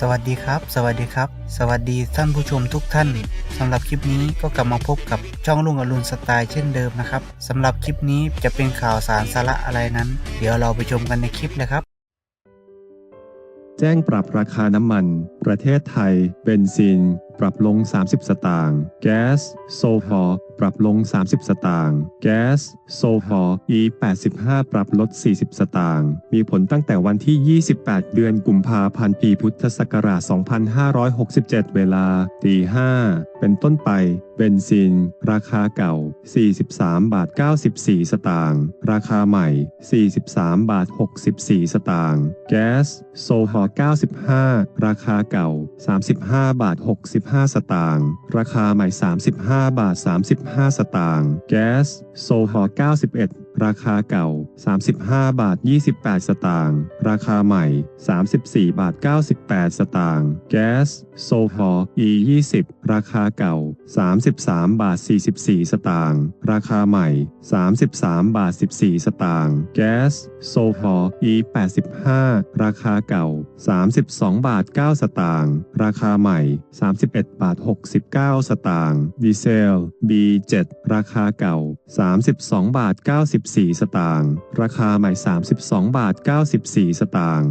สวัสดีครับ สวัสดีครับ สวัสดีท่านผู้ชมทุกท่านสำหรับคลิปนี้ก็กลับมาพบกับช่องลุงอรุณสไตล์เช่นเดิมนะครับสำหรับคลิปนี้จะเป็นข่าวสารสาระอะไรนั้น เดี๋ยวเราไปชมกันในคลิปเลยครับ แจ้งปรับราคาน้ำมัน ประเทศไทย เบนซิน ปรับลง 30 สตางค์ แก๊สโซฮอล์ปรับลง 30 สตางค์ แก๊สโซฮอล์ E85 ปรับลด 40 สตางค์ มีผลตั้งแต่วันที่ 28 เดือนกุมภาพันธ์ปีพุทธศักราช 2567 เวลาตี5เป็นต้นไป เบนซิน ราคาเก่า 43 บาท 94 สตางค์ ราคาใหม่ 43 บาท 64 สตางค์ แก๊สโซฮอล์ 95 ราคาเก่า 35 บาท35 สตางค์ ราคาใหม่ 35 บาท 35 สตางค์ แก๊ส โซฮอล์91 ราคาเก่า 35 บาท 28 สตางค์ ราคาใหม่ 34 บาท 98 สตางค์ แก๊ส โซฮอล์ E20 ราคาเก่า 33 บาท 44 สตางค์ ราคาใหม่ 33 บาท 14 สตางค์ แก๊ส โซฮอล์ E85 ราคาเก่า 32 บาท 9 สตางค์ ราคาใหม่ 31 บาท 69 สตางค์ ดีเซล B7 ราคาเก่า 32 บาท 94 สตางค์ ราคาใหม่ 32 บาท 94 สตางค์